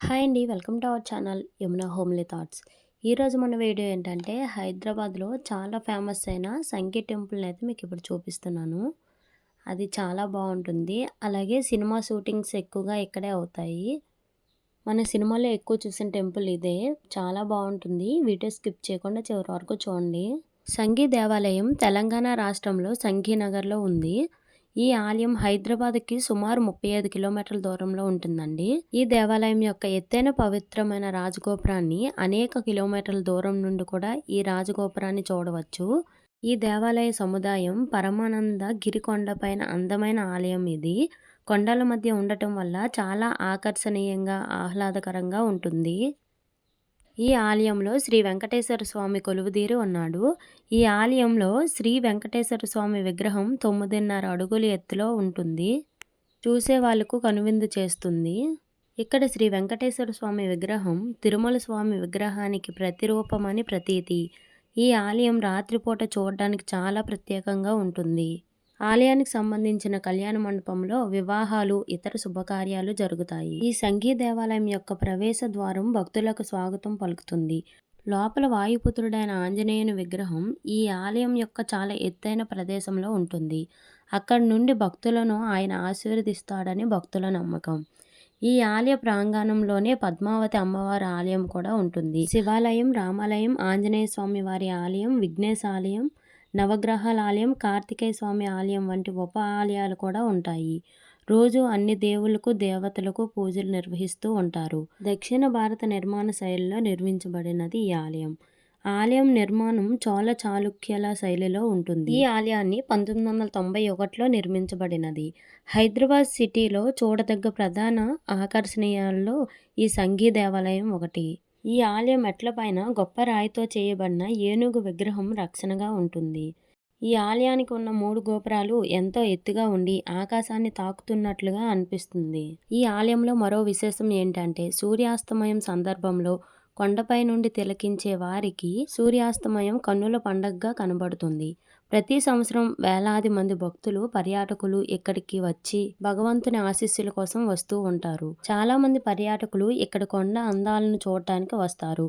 Hi అండి. Welcome to our channel Yamuna homely thoughts. ఈరోజు మన వీడియో ఏంటంటే హైదరాబాద్‌లో చాలా ఫేమస్ అయిన సంఘీ టెంపుల్ని అయితే మీకు ఇప్పుడు చూపిస్తున్నాను. అది చాలా బాగుంటుంది అలాగే సినిమా షూటింగ్స్ ఎక్కువగా ఇక్కడే అవుతాయి. మన సినిమాలో ఎక్కువ చూసిన టెంపుల్ ఇదే. చాలా బాగుంటుంది వీడియో స్కిప్ చేయకుండా చివరి వరకు చూడండి. సంఘీ దేవాలయం తెలంగాణ రాష్ట్రంలో సంఘీనగర్‌లో ఉంది. ఈ ఆలయం హైదరాబాద్‌కి సుమారు 35 కిలోమీటర్ల దూరంలో ఉంటుందండి. ఈ దేవాలయం యొక్క ఎత్తైన పవిత్రమైన రాజగోపురాన్ని అనేక కిలోమీటర్ల దూరం నుండి కూడా ఈ రాజగోపురాన్ని చూడవచ్చు. ఈ దేవాలయ సముదాయం పరమానంద గిరికొండ పైన అందమైన ఆలయం ఇది. కొండల మధ్య ఉండటం వల్ల చాలా ఆకర్షణీయంగా, ఆహ్లాదకరంగా ఉంటుంది. ఈ ఆలయంలో శ్రీ వెంకటేశ్వర స్వామి కొలువుదీరి ఉన్నాడు. ఈ ఆలయంలో శ్రీ వెంకటేశ్వర స్వామి విగ్రహం తొమ్మిదిన్నర అడుగుల ఎత్తులో ఉంటుంది. చూసే వాళ్ళకు కనువిందు చేస్తుంది. ఇక్కడ శ్రీ వెంకటేశ్వర స్వామి విగ్రహం తిరుమల స్వామి విగ్రహానికి ప్రతిరూపమని ప్రతీతి. ఈ ఆలయం రాత్రిపూట చూడడానికి చాలా ప్రత్యేకంగా ఉంటుంది. ఆలయానికి సంబంధించిన కళ్యాణ మండపంలో వివాహాలు, ఇతర శుభకార్యాలు జరుగుతాయి. ఈ సంఘీ దేవాలయం యొక్క ప్రవేశ ద్వారం భక్తులకు స్వాగతం పలుకుతుంది. లోపల వాయుపుత్రుడైన ఆంజనేయుని విగ్రహం ఈ ఆలయం యొక్క చాలా ఎత్తైన ప్రదేశంలో ఉంటుంది. అక్కడి నుండి భక్తులను ఆయన ఆశీర్వదిస్తాడని భక్తుల నమ్మకం. ఈ ఆలయ ప్రాంగణంలోనే పద్మావతి అమ్మవారి ఆలయం కూడా ఉంటుంది. శివాలయం, రామాలయం, ఆంజనేయ స్వామి వారి ఆలయం, విఘ్నేశ ఆలయం, నవగ్రహాల ఆలయం, కార్తికేయ స్వామి ఆలయం వంటి ఉప ఆలయాలు కూడా ఉంటాయి. రోజు అన్ని దేవులకు దేవతలకు పూజలు నిర్వహిస్తూ ఉంటారు. దక్షిణ భారత నిర్మాణ శైలిలో నిర్మించబడినది ఈ ఆలయం. ఆలయం నిర్మాణం చోళ చాళుక్యుల శైలిలో ఉంటుంది. ఈ ఆలయాన్ని పంతొమ్మిది వందల తొంభై ఒకటిలో నిర్మించబడినది. హైదరాబాద్ సిటీలో చూడదగ్గ ప్రధాన ఆకర్షణీయాల్లో ఈ సంఘీ దేవాలయం ఒకటి. ఈ ఆలయం మెట్లపైన గొప్ప రాయితో చేయబడిన ఏనుగు విగ్రహం రక్షణగా ఉంటుంది. ఈ ఆలయానికి ఉన్న మూడు గోపురాలు ఎంతో ఎత్తుగా ఉండి ఆకాశాన్ని తాకుతున్నట్లుగా అనిపిస్తుంది. ఈ ఆలయంలో మరో విశేషం ఏంటంటే సూర్యాస్తమయం సందర్భంలో కొండపై నుండి తిలకించే వారికి సూర్యాస్తమయం కన్నుల పండగగా కనబడుతుంది. ప్రతి సంవత్సరం వేలాది మంది భక్తులు, పర్యాటకులు ఇక్కడికి వచ్చి భగవంతుని ఆశీస్సుల కోసం వస్తూ ఉంటారు. చాలా మంది పర్యాటకులు ఇక్కడ కొండ అందాలను చూడటానికి వస్తారు.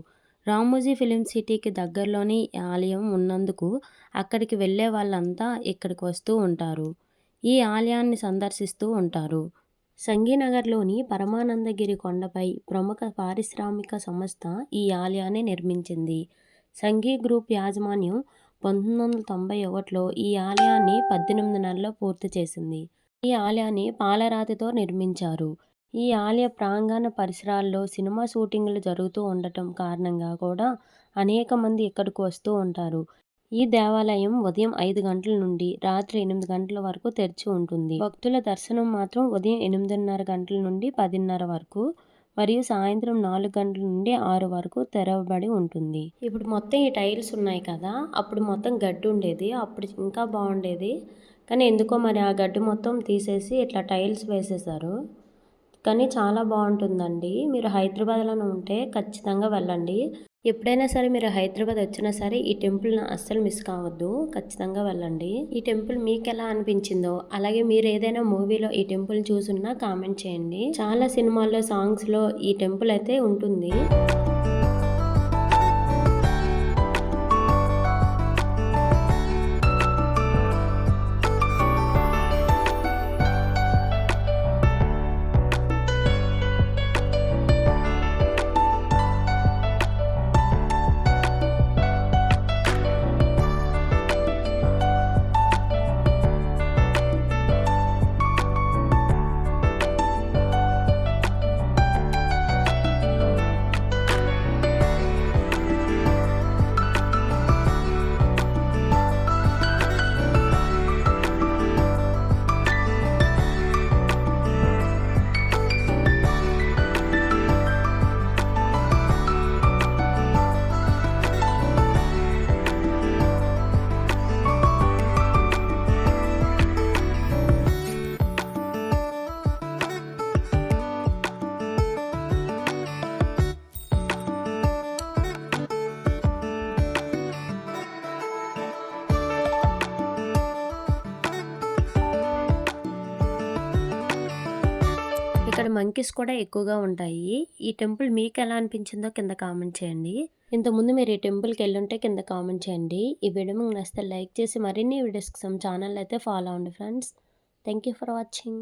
రామోజీ ఫిలిం సిటీకి దగ్గరలోని ఆలయం ఉన్నందుకు అక్కడికి వెళ్ళే వాళ్ళంతా ఇక్కడికి వస్తూ ఉంటారు. ఈ ఆలయాన్ని సందర్శిస్తూ ఉంటారు. సంఘీనగర్లోని పరమానందగిరి కొండపై ప్రముఖ పారిశ్రామిక సంస్థ ఈ ఆలయాన్ని నిర్మించింది. సంఘీ గ్రూప్ యాజమాన్యం పంతొమ్మిది వందల తొంభై ఒకటిలో ఈ ఆలయాన్ని పద్దెనిమిది నెలల్లో పూర్తి చేసింది. ఈ ఆలయాన్ని పాలరాతితో నిర్మించారు. ఈ ఆలయ ప్రాంగణ పరిసరాల్లో సినిమా షూటింగులు జరుగుతూ ఉండటం కారణంగా కూడా అనేక మంది ఇక్కడికి వస్తూ ఉంటారు. ఈ దేవాలయం ఉదయం ఐదు గంటల నుండి రాత్రి ఎనిమిది గంటల వరకు తెరిచి ఉంటుంది. భక్తుల దర్శనం మాత్రం ఉదయం ఎనిమిదిన్నర గంటల నుండి పదిన్నర వరకు మరియు సాయంత్రం నాలుగు గంటల నుండి ఆరు వరకు తెరవబడి ఉంటుంది. ఇప్పుడు మొత్తం ఈ టైల్స్ ఉన్నాయి కదా అప్పుడు మొత్తం గడ్డి ఉండేది. అప్పుడు ఇంకా బాగుండేది. కానీ ఎందుకో మరి ఆ గడ్డి మొత్తం తీసేసి ఇట్లా టైల్స్ వేసేసారు. కానీ చాలా బాగుంటుందండి. మీరు హైదరాబాద్లోనే ఉంటే ఖచ్చితంగా వెళ్ళండి. ఎప్పుడైనా సరే మీరు హైదరాబాద్ వచ్చినా సరే ఈ టెంపుల్ని అస్సలు మిస్ కావద్దు. ఖచ్చితంగా వెళ్ళండి. ఈ టెంపుల్ మీకు ఎలా అనిపించిందో అలాగే మీరు ఏదైనా మూవీలో ఈ టెంపుల్ చూసున్నా కామెంట్ చేయండి. చాలా సినిమాల్లో సాంగ్స్లో ఈ టెంపుల్ అయితే ఉంటుంది. ఇక్కడ మంకీస్ కూడా ఎక్కువగా ఉంటాయి. ఈ టెంపుల్ మీకు ఎలా అనిపించిందో కింద కామెంట్ చేయండి. ఇంతకుముందు మీరు ఈ టెంపుల్కి వెళ్ళుంటే కింద కామెంట్ చేయండి. ఈ వీడియో మీకు నచ్చితే లైక్ చేసి మరిన్ని వీడియోస్కి సమ్ ఛానల్ అయితే ఫాలో అవ్వండి friends. Thank you for watching.